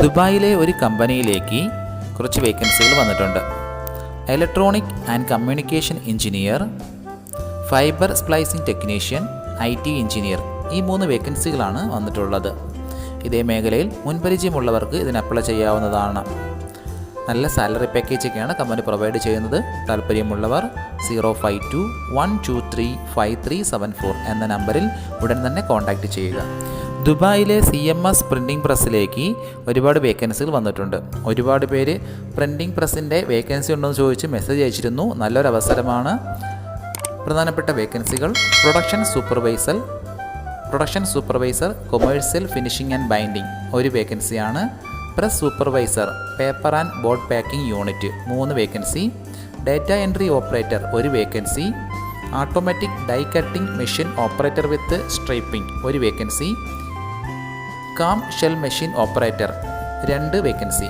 ദുബായിലെ ഒരു കമ്പനിയിലേക്ക് കുറച്ച് വേക്കൻസികൾ വന്നിട്ടുണ്ട്. Electronic and communication engineer fibre splicing technician I T engineer ഈ മൂന്ന് വേക്കൻസികളാണ് വന്നിട്ടുള്ളത്. ഇതേ മേഖലയിൽ മുൻപരിചയമുള്ളവർക്ക് ഇതിന് അപ്ലൈ ചെയ്യാവുന്നതാണ്. നല്ല സാലറി പാക്കേജൊക്കെയാണ് കമ്പനി പ്രൊവൈഡ് ചെയ്യുന്നത്. താല്പര്യമുള്ളവർ zero five two one two three five three seven four എന്ന നമ്പറിൽ ഉടൻ തന്നെ കോൺടാക്റ്റ് ചെയ്യുക. ദുബായിലെ സി എം എസ് പ്രിന്റിംഗ് പ്രസ്സിലേക്ക് ഒരുപാട് വേക്കൻസികൾ വന്നിട്ടുണ്ട്. ഒരുപാട് പേര് പ്രിന്റിംഗ് പ്രസ്സിന്റെ വേക്കൻസി ഉണ്ടോ എന്ന് ചോദിച്ച് മെസ്സേജ് അയച്ചിരുന്നു. നല്ലൊരു അവസരമാണ്. പ്രധാനപ്പെട്ട വേക്കൻസികൾ production supervisor production supervisor commercial finishing and binding ഒരു വേക്കൻസിയാണ് press supervisor paper and board packing unit മൂന്ന് വേക്കൻസി ഡാറ്റ എൻട്രി ഓപ്പറേറ്റർ ഒരു vacancy automatic die cutting machine operator with stripping ഒരു vacancy cam shell machine operator രണ്ട് vacancy.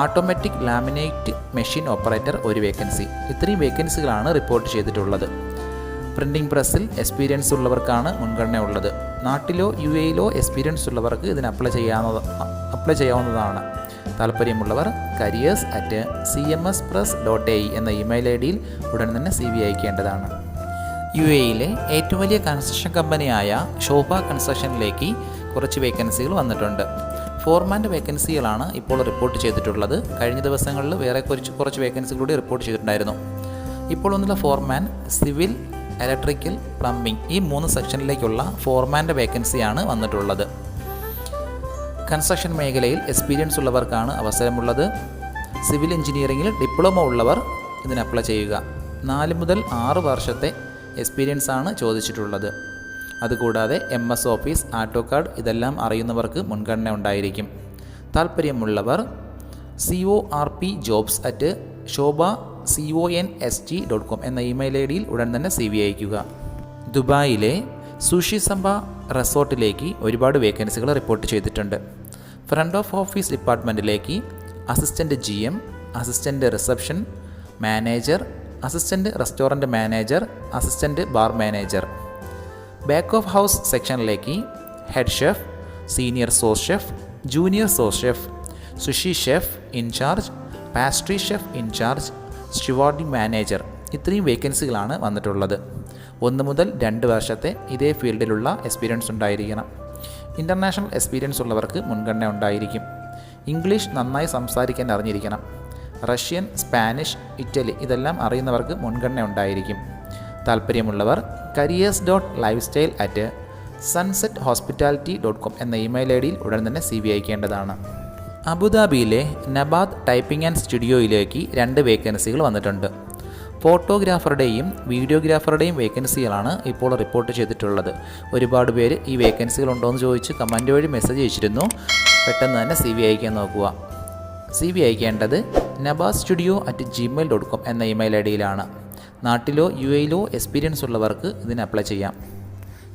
Automatic laminate machine operator ഒരു vacancy. ഇത്രയും വേക്കൻസികളാണ് report ചെയ്തിട്ടുള്ളത്. Printing പ്രസ്സിൽ experience ഉള്ളവർക്കാണ് മുൻഗണന ഉള്ളത്. നാട്ടിലോ യു എയിലോ എക്സ്പീരിയൻസ് ഉള്ളവർക്ക് ഇതിന് അപ്ലൈ ചെയ്യാവുന്ന അപ്ലൈ ചെയ്യാവുന്നതാണ്. താല്പര്യമുള്ളവർ careers at C M S press dot A എന്ന ഇമെയിൽ ഐ ഡിയിൽ ഉടൻ തന്നെ സി വി അയക്കേണ്ടതാണ്. യു എയിലെ ഏറ്റവും വലിയ കൺസ്ട്രക്ഷൻ കമ്പനിയായ ശോഭ കൺസ്ട്രക്ഷനിലേക്ക് കുറച്ച് വേക്കൻസികൾ വന്നിട്ടുണ്ട്. ഫോർമാന്റെ വേക്കൻസികളാണ് ഇപ്പോൾ റിപ്പോർട്ട് ചെയ്തിട്ടുള്ളത്. കഴിഞ്ഞ ദിവസങ്ങളിൽ വേറെ കുറച്ച് കുറച്ച് വേക്കൻസികൾ കൂടി റിപ്പോർട്ട് ചെയ്തിട്ടുണ്ടായിരുന്നു. ഇപ്പോൾ ഒന്നുള്ള ഫോർമാൻ സിവിൽ ഇലക്ട്രിക്കൽ പ്ലംബിംഗ് ഈ മൂന്ന് സെക്ഷനിലേക്കുള്ള ഫോർമാന്റെ വേക്കൻസിയാണ് വന്നിട്ടുള്ളത്. കൺസ്ട്രക്ഷൻ മേഖലയിൽ എക്സ്പീരിയൻസ് ഉള്ളവർക്കാണ് അവസരമുള്ളത്. സിവിൽ എഞ്ചിനീയറിംഗിൽ ഡിപ്ലോമ ഉള്ളവർ ഇതിന് അപ്ലൈ ചെയ്യുക. നാല് മുതൽ ആറ് വർഷത്തെ എക്സ്പീരിയൻസ് ആണ് ചോദിച്ചിട്ടുള്ളത്. അതുകൂടാതെ M S office AutoCAD ഇതെല്ലാം അറിയുന്നവർക്ക് മുൻഗണന ഉണ്ടായിരിക്കും. താല്പര്യമുള്ളവർ C O R P jobs at Sobha C O N S T dot com എന്ന ഇമെയിൽ ഐ ഡിയിൽ ഉടൻ തന്നെ സി വി അയക്കുക ദുബായിലെ സുഷി സമ്പ റിസോർട്ടിലേക്ക് ഒരുപാട് വേക്കൻസികൾ റിപ്പോർട്ട് ചെയ്തിട്ടുണ്ട്. Front of office ഡിപ്പാർട്ട്മെന്റിലേക്ക് assistant G M assistant reception manager assistant restaurant manager assistant bar manager. Back of house സെക്ഷനിലേക്ക് head chef senior sous chef junior sous chef sushi chef in charge pastry chef in charge stewarding manager ഇത്രയും വേക്കൻസികളാണ് വന്നിട്ടുള്ളത്. ഒന്ന് മുതൽ രണ്ട് വർഷത്തെ ഇതേ ഫീൽഡിലുള്ള എക്സ്പീരിയൻസ് ഉണ്ടായിരിക്കണം. ഇന്റർനാഷണൽ എക്സ്പീരിയൻസ് ഉള്ളവർക്ക് മുൻഗണന ഉണ്ടായിരിക്കും. ഇംഗ്ലീഷ് നന്നായി സംസാരിക്കാൻ അറിഞ്ഞിരിക്കണം. റഷ്യൻ സ്പാനിഷ് ഇറ്റലി ഇതെല്ലാം അറിയുന്നവർക്ക് മുൻഗണന ഉണ്ടായിരിക്കും. താല്പര്യമുള്ളവർ careers dot lifestyle at sunset hospitality dot com എന്ന ഇമെയിൽ ഐ ഡിയിൽ ഉടൻ തന്നെ സി ബി അയക്കേണ്ടതാണ്. അബുദാബിയിലെ നബാദ് ടൈപ്പിംഗ് ആൻഡ് സ്റ്റുഡിയോയിലേക്ക് രണ്ട് വേക്കൻസികൾ വന്നിട്ടുണ്ട്. ഫോട്ടോഗ്രാഫറുടെയും വീഡിയോഗ്രാഫറുടെയും വേക്കൻസികളാണ് ഇപ്പോൾ റിപ്പോർട്ട് ചെയ്തിട്ടുള്ളത്. ഒരുപാട് പേര് ഈ വേക്കൻസികൾ ഉണ്ടോ എന്ന് ചോദിച്ച് കമന്റ് വഴി മെസ്സേജ് അയച്ചിരുന്നു. പെട്ടെന്ന് തന്നെ സി വി അയക്കാൻ നോക്കുക. C V അയക്കേണ്ടത് Nabas studio at Gmail dot com എന്ന ഇമെയിൽ ഐ ഡിയിലാണ്. നാട്ടിലോ യു എയിലോ എക്സ്പീരിയൻസ് ഉള്ളവർക്ക് ഇതിന് അപ്ലൈ ചെയ്യാം.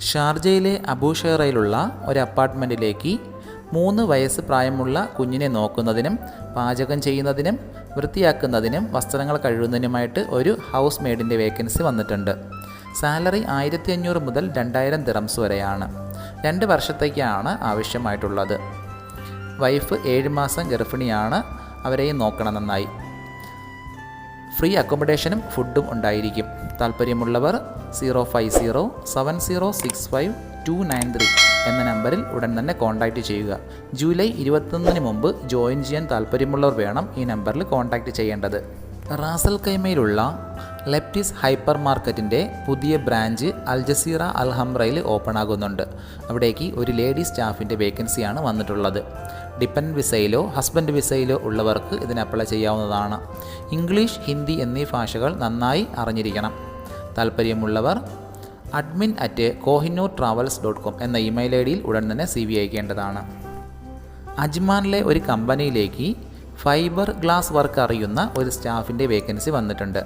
ഷാർജയിലെ അബൂഷേറയിലുള്ള ഒരു അപ്പാർട്ട്മെന്റിലേക്ക് മൂന്ന് വയസ്സ് പ്രായമുള്ള കുഞ്ഞിനെ നോക്കുന്നതിനും പാചകം ചെയ്യുന്നതിനും വൃത്തിയാക്കുന്നതിനും വസ്ത്രങ്ങൾ കഴുകുന്നതിനുമായിട്ട് ഒരു ഹൗസ് മെയ്ഡിന്റെ വേക്കൻസി വന്നിട്ടുണ്ട്. സാലറി ആയിരത്തി അഞ്ഞൂറ് മുതൽ രണ്ടായിരം ദിറംസ് വരെയാണ്. രണ്ട് വർഷത്തേക്കാണ് ആവശ്യമായിട്ടുള്ളത്. വൈഫ് ഏഴ് മാസം ഗർഭിണിയാണ്. അവരെയും നോക്കണം നന്നായി ഫ്രീ അക്കോമഡേഷനും ഫുഡും ഉണ്ടായിരിക്കും. താല്പര്യമുള്ളവർ zero five zero seven zero six five two nine three എന്ന നമ്പറിൽ ഉടൻ തന്നെ കോൺടാക്റ്റ് ചെയ്യുക. ജൂലൈ ഇരുപത്തൊന്നിന് മുമ്പ് ജോയിൻ ചെയ്യാൻ താല്പര്യമുള്ളവർ വേണം ഈ നമ്പറിൽ കോൺടാക്റ്റ് ചെയ്യേണ്ടത്. റാസൽ കൈമയിലുള്ള ലെപ്റ്റിസ് ഹൈപ്പർ മാർക്കറ്റിന്റെ പുതിയ ബ്രാഞ്ച് അൽജസീറ അൽഹംറയിൽ ഓപ്പൺ ആകുന്നുണ്ട്. അവിടേക്ക് ഒരു ലേഡി സ്റ്റാഫിന്റെ വേക്കൻസിയാണ് വന്നിട്ടുള്ളത്. ഡിപ്പെൻഡ് വിസയിലോ ഹസ്ബൻഡ് വിസയിലോ ഉള്ളവർക്ക് ഇതിന് അപ്ലൈ ചെയ്യാവുന്നതാണ്. ഇംഗ്ലീഷ് ഹിന്ദി എന്നീ ഭാഷകൾ നന്നായി അറിഞ്ഞിരിക്കണം. താല്പര്യമുള്ളവർ admin at Kohinoor travels dot com എന്ന ഇമെയിൽ ഐ ഡിയിൽ ഉടൻ തന്നെ സി വി അയക്കേണ്ടതാണ്. അജ്മാനിലെ ഒരു കമ്പനിയിലേക്ക് ഫൈബർ ഗ്ലാസ് വർക്ക് അറിയുന്ന ഒരു സ്റ്റാഫിന്റെ വേക്കൻസി വന്നിട്ടുണ്ട്.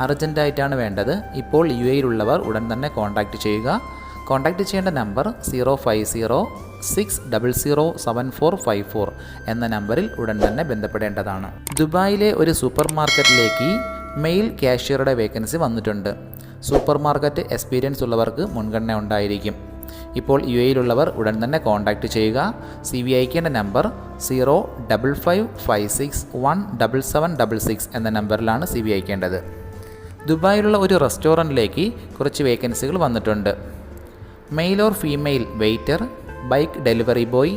അർജന്റായിട്ടാണ് വേണ്ടത്. ഇപ്പോൾ യു എയിലുള്ളവർ ഉടൻ തന്നെ കോൺടാക്റ്റ് ചെയ്യുക. കോൺടാക്റ്റ് ചെയ്യേണ്ട number zero five zero six double zero seven four five four എന്ന നമ്പറിൽ ഉടൻ തന്നെ ബന്ധപ്പെടേണ്ടതാണ്. ദുബായിലെ ഒരു സൂപ്പർ മാർക്കറ്റിലേക്ക് മെയിൽ ക്യാഷ്യറുടെ വേക്കൻസി വന്നിട്ടുണ്ട്. സൂപ്പർ മാർക്കറ്റ് എക്സ്പീരിയൻസ് ഉള്ളവർക്ക് മുൻഗണന ഉണ്ടായിരിക്കും. ഇപ്പോൾ യു എയിലുള്ളവർ ഉടൻ തന്നെ കോൺടാക്റ്റ് ചെയ്യുക. സി വി അയക്കേണ്ട number zero double five five six one double seven double six എന്ന നമ്പറിലാണ് സി വി അയക്കേണ്ടത് ദുബായിലുള്ള ഒരു റെസ്റ്റോറന്റിലേക്ക് കുറച്ച് വേക്കൻസികൾ വന്നിട്ടുണ്ട്. Male or female waiter bike delivery boy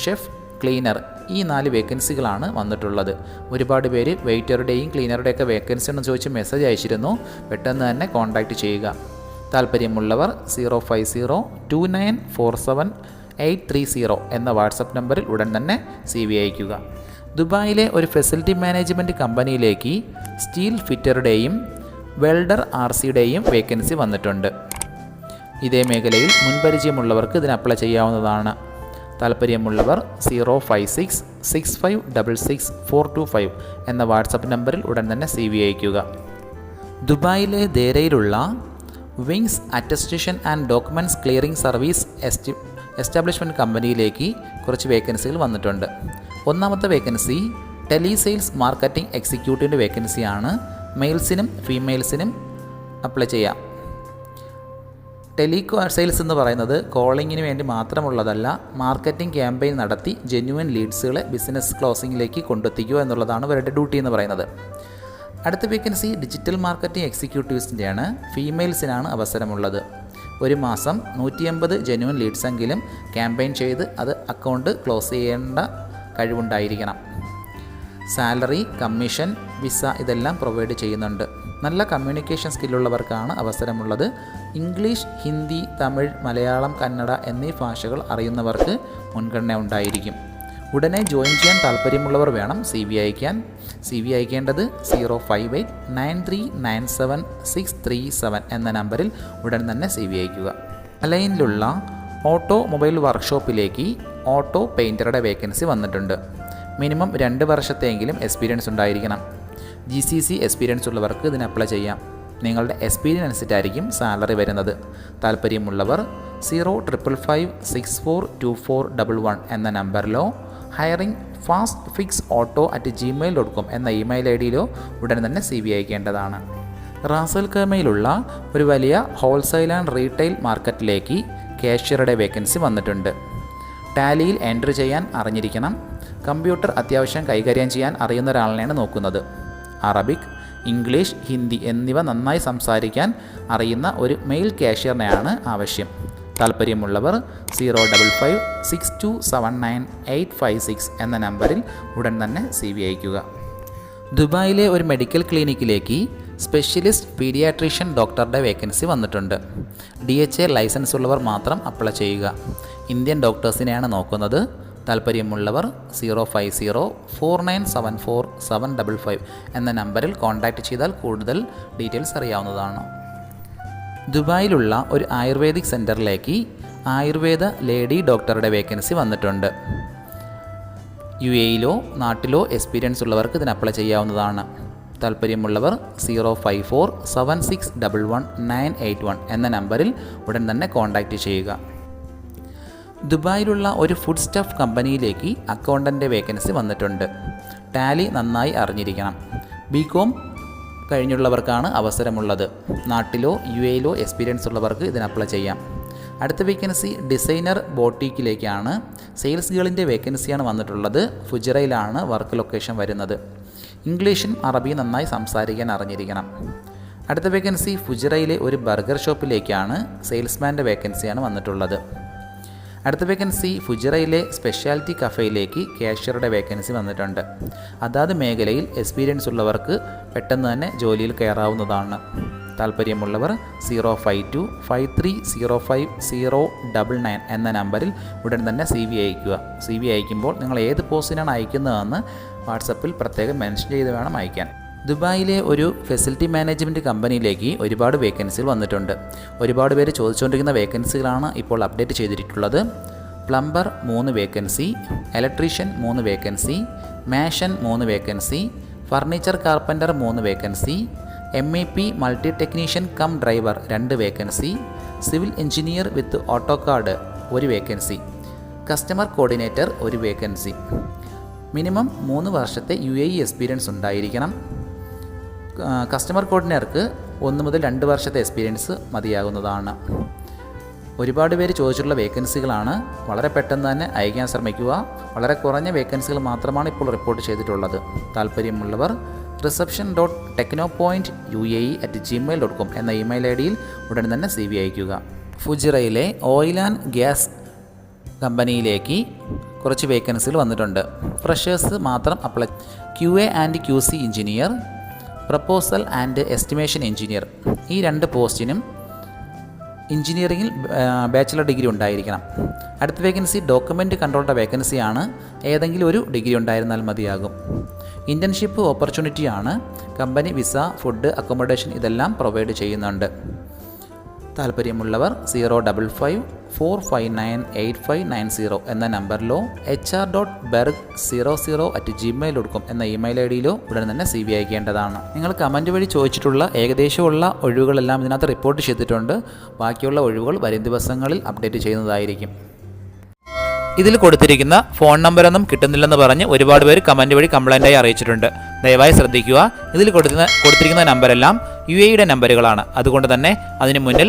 chef cleaner ഈ നാല് വേക്കൻസികളാണ് വന്നിട്ടുള്ളത്. ഒരുപാട് പേര് വെയ്റ്ററുടെയും ക്ലീനറുടെയൊക്കെ വേക്കൻസി എന്ന് ചോദിച്ച് മെസ്സേജ് അയച്ചിരുന്നു. പെട്ടെന്ന് തന്നെ കോൺടാക്റ്റ് ചെയ്യുക. താല്പര്യമുള്ളവർ zero five zero two nine four seven eight three zero എന്ന വാട്സപ്പ് നമ്പറിൽ ഉടൻ തന്നെ സി വി അയക്കുക ദുബായിലെ ഒരു ഫെസിലിറ്റി മാനേജ്മെന്റ് കമ്പനിയിലേക്ക് സ്റ്റീൽ ഫിറ്ററുടെയും വെൽഡർ ആർ സിയുടെയും വേക്കൻസി വന്നിട്ടുണ്ട്. ഇതേ മേഖലയിൽ മുൻപരിചയമുള്ളവർക്ക് ഇതിന് അപ്ലൈ ചെയ്യാവുന്നതാണ്. താല്പര്യമുള്ളവർ zero five six six five double six four two five എന്ന വാട്സപ്പ് നമ്പറിൽ ഉടൻ തന്നെ സി വി അയക്കുക ദുബായിലെ ദേരയിലുള്ള wings attestation and documents clearing service est establishment കമ്പനിയിലേക്ക് കുറച്ച് വേക്കൻസികൾ വന്നിട്ടുണ്ട്. ഒന്നാമത്തെ വേക്കൻസി ടെലി സെയിൽസ് മാർക്കറ്റിംഗ് എക്സിക്യൂട്ടീവിന്റെ വേക്കൻസിയാണ്. മെയിൽസിനും ഫീമെയിൽസിനും അപ്ലൈ ചെയ്യാം. ടെലികോ സെയിൽസ് എന്ന് പറയുന്നത് കോളിങ്ങിന് വേണ്ടി മാത്രമുള്ളതല്ല മാർക്കറ്റിംഗ് ക്യാമ്പയിൻ നടത്തി ജെന്യുവൻ ലീഡ്സുകളെ ബിസിനസ് ക്ലോസിംഗിലേക്ക് കൊണ്ടെത്തിക്കുക എന്നുള്ളതാണ് ഇവരുടെ ഡ്യൂട്ടി എന്ന് പറയുന്നത്. അടുത്ത വേക്കൻസി ഡിജിറ്റൽ മാർക്കറ്റിംഗ് എക്സിക്യൂട്ടീവ്സിന്റെയാണ് ഫീമെയിൽസിനാണ് അവസരമുള്ളത്. ഒരു മാസം നൂറ്റി അമ്പത് ജെന്യുവൻ ലീഡ്സെങ്കിലും ക്യാമ്പയിൻ ചെയ്ത് അത് അക്കൗണ്ട് ക്ലോസ് ചെയ്യേണ്ട കഴിവുണ്ടായിരിക്കണം. സാലറി കമ്മീഷൻ വിസ ഇതെല്ലാം പ്രൊവൈഡ് ചെയ്യുന്നുണ്ട്. നല്ല കമ്മ്യൂണിക്കേഷൻ സ്കില്ലുള്ളവർക്കാണ് അവസരമുള്ളത്. ഇംഗ്ലീഷ് ഹിന്ദി തമിഴ് മലയാളം കന്നഡ എന്നീ ഭാഷകൾ അറിയുന്നവർക്ക് മുൻഗണന ഉണ്ടായിരിക്കും. ഉടനെ ജോയിൻ ചെയ്യാൻ താല്പര്യമുള്ളവർ വേണം സി വി അയക്കാൻ. C V അയക്കേണ്ടത് zero five eight nine three nine seven six three seven എന്ന നമ്പറിൽ ഉടൻ തന്നെ സി വി അയക്കുക. അലൈനിലുള്ള ഓട്ടോ മൊബൈൽ വർക്ക്ഷോപ്പിലേക്ക് ഓട്ടോ പെയിന്ററുടെ വേക്കൻസി വന്നിട്ടുണ്ട്. മിനിമം രണ്ട് വർഷത്തെയെങ്കിലും എക്സ്പീരിയൻസ് ഉണ്ടായിരിക്കണം. ജി സി സി എക്സ്പീരിയൻസ് ഉള്ളവർക്ക് ഇതിന് അപ്ലൈ ചെയ്യാം. നിങ്ങളുടെ എക്സ്പീരിയൻസ് അനുസരിച്ചായിരിക്കും സാലറി വരുന്നത്. താല്പര്യമുള്ളവർ zero triple five six four two four double one എന്ന നമ്പറിലോ hiring fast fix auto at Gmail dot com എന്ന ഇമെയിൽ ഐ ഡിയിലോ ഉടൻ തന്നെ സി വി അയക്കേണ്ടതാണ്. റാസൽ കേമയിലുള്ള ഒരു വലിയ ഹോൾസെയിൽ ആൻഡ് റീറ്റെയിൽ മാർക്കറ്റിലേക്ക് കാഷ്യറുടെ വേക്കൻസി വന്നിട്ടുണ്ട്. ടാലിയിൽ എൻട്രി ചെയ്യാൻ അറിഞ്ഞിരിക്കണം. കമ്പ്യൂട്ടർ അത്യാവശ്യം കൈകാര്യം ചെയ്യാൻ അറിയുന്ന ഒരാളിനെയാണ് നോക്കുന്നത്. അറബിക് ഇംഗ്ലീഷ് ഹിന്ദി എന്നിവ നന്നായി സംസാരിക്കാൻ അറിയുന്ന ഒരു മെയിൽ കാഷ്യറിനെയാണ് ആവശ്യം. താല്പര്യമുള്ളവർ zero double five six two seven nine eight five six എന്ന നമ്പറിൽ ഉടൻ തന്നെ സി വി അയക്കുക ദുബായിലെ ഒരു മെഡിക്കൽ ക്ലിനിക്കിലേക്ക് സ്പെഷ്യലിസ്റ്റ് പീഡിയാട്രീഷ്യൻ ഡോക്ടറുടെ വേക്കൻസി വന്നിട്ടുണ്ട്. ഡി എച്ച് എ ലൈസൻസ് ഉള്ളവർ മാത്രം അപ്ലൈ ചെയ്യുക. ഇന്ത്യൻ ഡോക്ടേഴ്സിനെയാണ് നോക്കുന്നത്. താല്പര്യമുള്ളവർ zero five zero four nine seven four seven double five എന്ന നമ്പറിൽ കോൺടാക്റ്റ് ചെയ്താൽ കൂടുതൽ ഡീറ്റെയിൽസ് അറിയാവുന്നതാണ്. ദുബായിലുള്ള ഒരു ആയുർവേദിക് സെന്ററിലേക്ക് ആയുർവേദ ലേഡി ഡോക്ടറുടെ വേക്കൻസി വന്നിട്ടുണ്ട്. യു എയിലോ നാട്ടിലോ എക്സ്പീരിയൻസ് ഉള്ളവർക്ക് ഇതിന് അപ്ലൈ ചെയ്യാവുന്നതാണ്. താല്പര്യമുള്ളവർ zero five four seven six double one nine eight one എന്ന നമ്പറിൽ ഉടൻ തന്നെ കോൺടാക്റ്റ് ചെയ്യുക. ദുബായിലുള്ള ഒരു ഫുഡ് സ്റ്റഫ് കമ്പനിയിലേക്ക് അക്കൗണ്ടന്റെ വേക്കൻസി വന്നിട്ടുണ്ട്. ടാലി നന്നായി അറിഞ്ഞിരിക്കണം. ബി കോം കഴിഞ്ഞുള്ളവർക്കാണ് അവസരമുള്ളത്. നാട്ടിലോ യു എയിലോ എക്സ്പീരിയൻസ് ഉള്ളവർക്ക് ഇതിന് അപ്ലൈ ചെയ്യാം. അടുത്ത വേക്കൻസി ഡിസൈനർ ബോട്ടിക്കിലേക്കാണ് സെയിൽസ് ഗേളിന്റെ വേക്കൻസിയാണ് വന്നിട്ടുള്ളത്. ഫുജറയിലാണ് വർക്ക് ലൊക്കേഷൻ വരുന്നത്. ഇംഗ്ലീഷും അറബിയും നന്നായി സംസാരിക്കാൻ അറിഞ്ഞിരിക്കണം. അടുത്ത വേക്കൻസി ഫുജറയിലെ ഒരു ബർഗർ ഷോപ്പിലേക്കാണ് സെയിൽസ്മാന്റെ വേക്കൻസിയാണ് വന്നിട്ടുള്ളത്. അടുത്ത വേക്കൻസി ഫുജിറയിലെ സ്പെഷ്യാലിറ്റി കഫേയിലേക്ക് കാഷ്യറുടെ വേക്കൻസി വന്നിട്ടുണ്ട്. അതാത് മേഖലയിൽ എക്സ്പീരിയൻസ് ഉള്ളവർക്ക് പെട്ടെന്ന് തന്നെ ജോലിയിൽ കയറാവുന്നതാണ്. താല്പര്യമുള്ളവർ zero five two five three zero five zero double nine എന്ന നമ്പറിൽ ഉടൻ തന്നെ സി വി അയക്കുക സി വി അയക്കുമ്പോൾ നിങ്ങൾ ഏത് പോസ്റ്റിനാണ് അയക്കുന്നതെന്ന് വാട്സപ്പിൽ പ്രത്യേകം മെൻഷൻ ചെയ്ത് വേണം അയക്കാൻ ദുബായിലെ ഒരു ഫെസിലിറ്റി മാനേജ്മെന്റ് കമ്പനിയിലേക്ക് ഒരുപാട് വേക്കൻസികൾ വന്നിട്ടുണ്ട്. ഒരുപാട് പേര് ചോദിച്ചുകൊണ്ടിരിക്കുന്ന വേക്കൻസികളാണ് ഇപ്പോൾ അപ്ഡേറ്റ് ചെയ്തിട്ടുള്ളത്. പ്ലംബർ മൂന്ന് വേക്കൻസി ഇലക്ട്രീഷ്യൻ മൂന്ന് വേക്കൻസി മാഷൻ മൂന്ന് വേക്കൻസി ഫർണിച്ചർ കാർപ്പന്റർ മൂന്ന് vacancy M E P multi technician cum driver രണ്ട് vacancy civil engineer with AutoCAD ഒരു വേക്കൻസി കസ്റ്റമർ കോർഡിനേറ്റർ ഒരു വേക്കൻസി. മിനിമം മൂന്ന് വർഷത്തെ യു എ ഇ എക്സ്പീരിയൻസ് ഉണ്ടായിരിക്കണം. കസ്റ്റമർ കോർഡിനേർക്ക് ഒന്ന് മുതൽ രണ്ട് വർഷത്തെ എക്സ്പീരിയൻസ് മതിയാകുന്നതാണ്. ഒരുപാട് പേര് ചോദിച്ചിട്ടുള്ള വേക്കൻസികളാണ് വളരെ പെട്ടെന്ന് തന്നെ അയക്കാൻ ശ്രമിക്കുക. വളരെ കുറഞ്ഞ വേക്കൻസികൾ മാത്രമാണ് ഇപ്പോൾ റിപ്പോർട്ട് ചെയ്തിട്ടുള്ളത്. താല്പര്യമുള്ളവർ reception dot techno point U A E at Gmail dot com എന്ന ഇമെയിൽ ഐ ഡിയിൽ ഉടൻ തന്നെ സി വി അയക്കുക ഫുജിറയിലെ ഓയിൽ ആൻഡ് ഗ്യാസ് കമ്പനിയിലേക്ക് കുറച്ച് വേക്കൻസികൾ വന്നിട്ടുണ്ട്. ഫ്രഷേഴ്സ് മാത്രം apply Q A and Q C engineer proposal and estimation engineer ഈ രണ്ട് പോസ്റ്റിനും എഞ്ചിനീയറിംഗിൽ ബാച്ചിലർ ഡിഗ്രി ഉണ്ടായിരിക്കണം. അടുത്ത വേക്കൻസി ഡോക്യുമെന്റ് കൺട്രോളുടെ വേക്കൻസിയാണ്. ഏതെങ്കിലും ഒരു ഡിഗ്രി ഉണ്ടായിരുന്നാൽ മതിയാകും. ഇന്റേൺഷിപ്പ് ഓപ്പർച്യൂണിറ്റിയാണ്. കമ്പനി വിസ ഫുഡ് അക്കോമഡേഷൻ ഇതെല്ലാം പ്രൊവൈഡ് ചെയ്യുന്നുണ്ട്. താല്പര്യമുള്ളവർ zero double five four five nine eight five nine zero എന്ന നമ്പറിലോ H R dot berg zero zero at Gmail dot എന്ന ഇമെയിൽ ഐ ഡിയിലോ ഉടൻ തന്നെ സി വി അയക്കേണ്ടതാണ്. നിങ്ങൾ കമന്റ് വഴി ചോദിച്ചിട്ടുള്ള ഏകദേശമുള്ള ഒഴിവുകളെല്ലാം ഇതിനകത്ത് റിപ്പോർട്ട് ചെയ്തിട്ടുണ്ട്. ബാക്കിയുള്ള ഒഴിവുകൾ വരും ദിവസങ്ങളിൽ അപ്ഡേറ്റ് ചെയ്യുന്നതായിരിക്കും. ഇതിൽ കൊടുത്തിരിക്കുന്ന ഫോൺ നമ്പരൊന്നും കിട്ടുന്നില്ലെന്ന് പറഞ്ഞ് ഒരുപാട് പേര് കമന്റ് വഴി കംപ്ലൈന്റായി അറിയിച്ചിട്ടുണ്ട്. ദയവായി ശ്രദ്ധിക്കുക. ഇതിൽ കൊടുക്കുന്ന കൊടുത്തിരിക്കുന്ന നമ്പരെല്ലാം യു എയുടെ നമ്പറുകളാണ് അതുകൊണ്ട് തന്നെ അതിന് മുന്നിൽ